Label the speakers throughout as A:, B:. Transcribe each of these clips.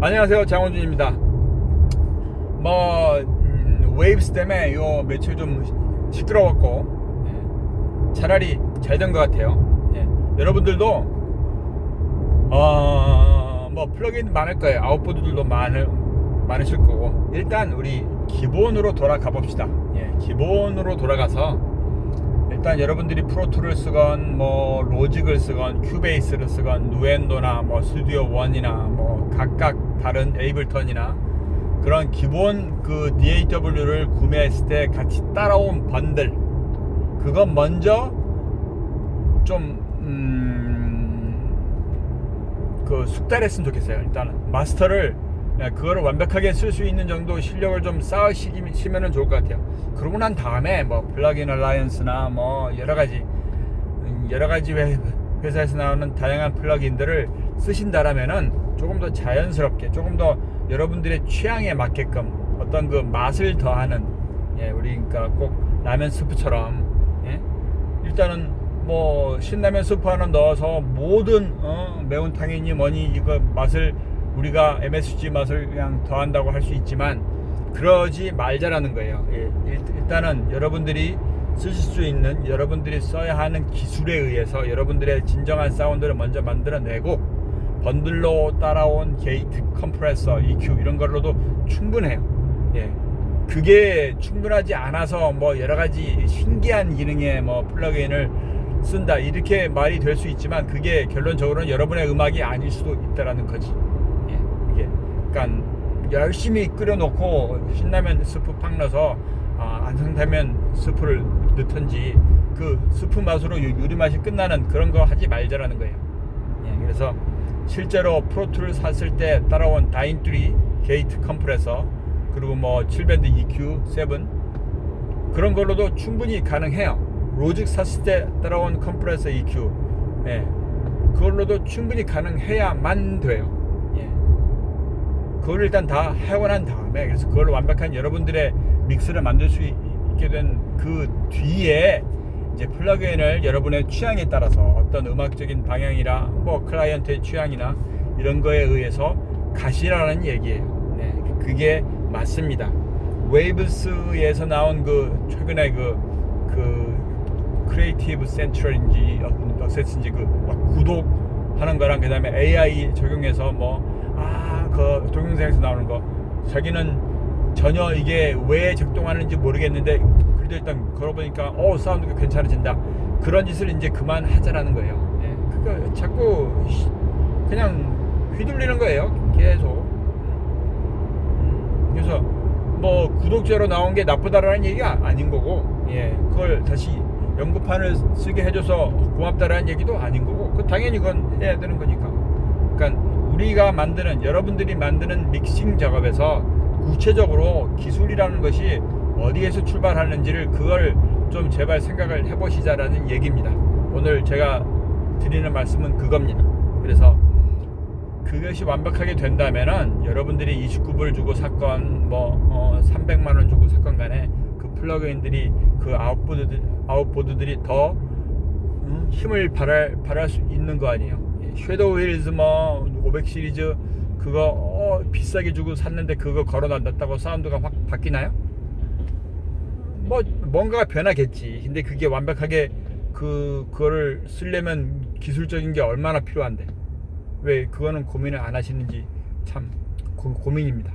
A: 안녕하세요 장원준입니다. 뭐 음, 웨이브스 때문에 요 며칠 좀 시끄러웠고 예, 차라리 잘 된 것 같아요. 예, 여러분들도 어 뭐 플러그인 많을 거예요. 아웃보드들도 많을 많으실 거고. 일단 우리 기본으로 돌아가 봅시다. 예, 기본으로 돌아가서 일단 여러분들이 프로툴을 쓰건 뭐 로직을 쓰건 큐베이스를 쓰건 누엔도나 뭐 스튜디오 원이나 뭐 각각 다른 에이블턴이나 그런 기본 그 DAW를 구매했을 때 같이 따라온 번들 그거 먼저 좀 음, 그 숙달했으면 좋겠어요. 일단은 마스터를 예, 그거를 완벽하게 쓸 수 있는 정도 실력을 좀 쌓으시면 좋을 것 같아요. 그러고 난 다음에 뭐 플러그인 얼라이언스나 뭐 여러 가지 음, 여러 가지 회- 회사에서 나오는 다양한 플러그인들을 쓰신다라면은 조금 더 자연스럽게 조금 더 여러분들의 취향에 맞게끔 어떤 그 맛을 더하는 예 우리 그러니까 꼭 라면 스프처럼 예 일단은 뭐 신라면 스프 하나 넣어서 모든 어, 매운탕이니 뭐니 이거 맛을 우리가 MSG 맛을 그냥 더한다고 할 수 있지만 그러지 말자라는 거예요. 예, 일- 일단은 여러분들이 쓰실 수 있는 여러분들이 써야 하는 기술에 의해서 여러분들의 진정한 사운드를 먼저 만들어내고 번들로 따라온 게이트, 컴프레서, EQ 이런 걸로도 충분해요. 예. 그게 충분하지 않아서 뭐 여러 가지 신기한 기능의 뭐 플러그인을 쓴다 이렇게 말이 될 수 있지만 그게 결론적으로는 여러분의 음악이 아닐 수도 있다라는 거지. 예, 이게 그러니까 열심히 끓여놓고 신라면 스프 팍 넣어서 아, 안성타면 스프를 넣던지 그 스프 맛으로 요- 요리 맛이 끝나는 그런 거 하지 말자라는 거예요. 예, 그래서 실제로 프로툴을 샀을 때 따라온 다인3 게이트 컴프레서 그리고 뭐 7밴드 EQ 7 그런 걸로도 충분히 가능해요. 로직 샀을 때 따라온 컴프레서 EQ 예, 그걸로도 충분히 가능해야만 돼요. 예. 그걸 일단 다난 다음에 그래서 그걸 완벽한 여러분들의 믹스를 만들 수 있- 있게 된 그 뒤에 이제 플러그인을 여러분의 취향에 따라서 어떤 음악적인 방향이나 뭐 클라이언트의 취향이나 이런 거에 의해서 가시라는 얘기예요. 네, 그게 맞습니다. 웨이브스에서 나온 그 최근에 그, 그 크리에이티브 센트럴인지 어셋인지 그막 구독하는 거랑 그 다음에 AI 적용해서 뭐아그 동영상에서 나오는 거 자기는 전혀 이게 왜 작동하는지 모르겠는데 그래도 일단 걸어보니까 어 사운드가 괜찮아진다 그런 짓을 이제 그만하자라는 거예요. 예, 그거 자꾸 히- 그냥 휘둘리는 거예요. 계속. 음, 그래서 뭐 구독자로 나온 게 나쁘다라는 얘기가 아닌 거고, 예, 그걸 다시 연구판을 쓰게 해줘서 고맙다라는 얘기도 아닌 거고, 그 당연히 그건 해야 되는 거니까. 그러니까 우리가 만드는 여러분들이 만드는 믹싱 작업에서 구체적으로 기술이라는 것이 어디에서 출발하는지를 그걸 좀 제발 생각을 해보시자라는 얘기입니다. 오늘 제가 드리는 말씀은 그겁니다. 그래서 그것이 완벽하게 된다면은 여러분들이 29불 주고 샀건 뭐 어, 300만 원 주고 샀건 간에 그 플러그인들이 그 아웃보드 아웃보드들이 더 음, 힘을 발할 발할 수 있는 거 아니에요. 예, 섀도우 힐즈 뭐 500 시리즈 그거 어, 비싸게 주고 샀는데 그거 걸어 놨다고 사운드가 확 바뀌나요? 뭐 뭔가가 변하겠지. 근데 그게 완벽하게 그 그거를 쓰려면 기술적인 게 얼마나 필요한데 왜 그거는 고민을 안 하시는지 참 고, 고민입니다.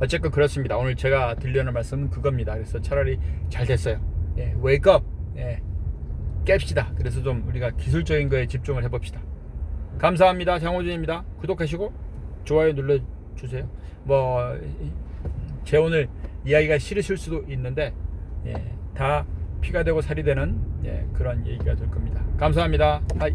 A: 어쨌건 그렇습니다. 오늘 제가 들려는 말씀은 그겁니다. 그래서 차라리 잘 됐어요. 예, 웨이크업. 예, 깹시다. 그래서 좀 우리가 기술적인 거에 집중을 해봅시다. 감사합니다. 장호준입니다. 구독하시고 좋아요 눌러주세요. 뭐 제 오늘 이야기가 싫으실 수도 있는데 예, 다 피가 되고 살이 되는 예, 그런 얘기가 될 겁니다. 감사합니다. 하이.